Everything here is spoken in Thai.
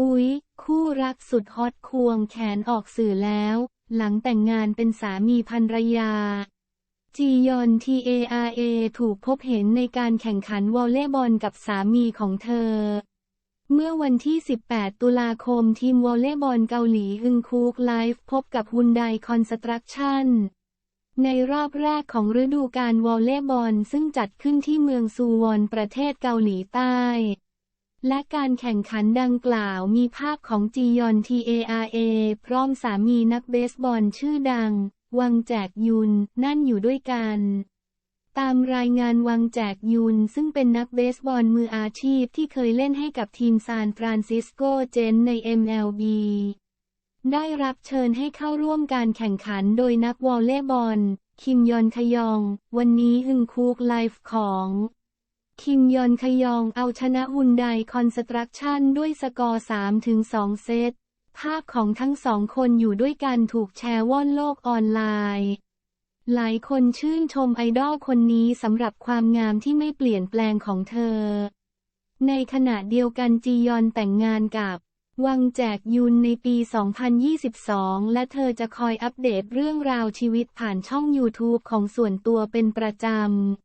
อุ๊ย คู่รักสุดฮอตควงแขนออกสื่อแล้ว หลังแต่งงานเป็นสามีภรรยา จียอน TARA ถูกพบเห็นในการแข่งขันวอลเลย์บอลกับสามีของเธอ เมื่อวันที่ 18 ตุลาคมทีมวอลเลย์บอลเกาหลีฮึงคูกไลฟ์พบกับฮุนไดคอนสตรักชั่นในรอบแรกของฤดูกาลวอลเลย์บอลซึ่งจัดขึ้นที่เมืองซูวอนประเทศเกาหลีใต้ และการแข่งขันดังกล่าวมีภาพของจียอน TARA พร้อมสามีนักเบสบอลชื่อดัง วังแจกยุนนั่นอยู่ด้วยกัน ตามรายงานวังแจกยุนซึ่งเป็นนักเบสบอลมืออาชีพที่เคยเล่นให้กับทีมซานฟรานซิสโกเจนใน MLB ได้รับเชิญให้เข้าร่วมการแข่งขันโดยนักวอลเลย์บอล คิมยอนคยอง วันนี้ฮึงคูกไลฟ์ของ คิมยอนคยองเอาชนะฮุนไดคอนสตรักชั่นด้วยสกอร์ 3-2 เซต ภาพของทั้งสองคนอยู่ด้วยกันถูกแชร์ว่อนโลกออนไลน์ หลายคนชื่นชมไอดอลคนนี้สำหรับความงามที่ไม่เปลี่ยนแปลงของเธอ ในขณะเดียวกันจียอนแต่งงานกับวังแจกยุนในปี 2022 และเธอจะคอยอัปเดตเรื่องราวชีวิตผ่านช่อง YouTube ของส่วนตัวเป็นประจำ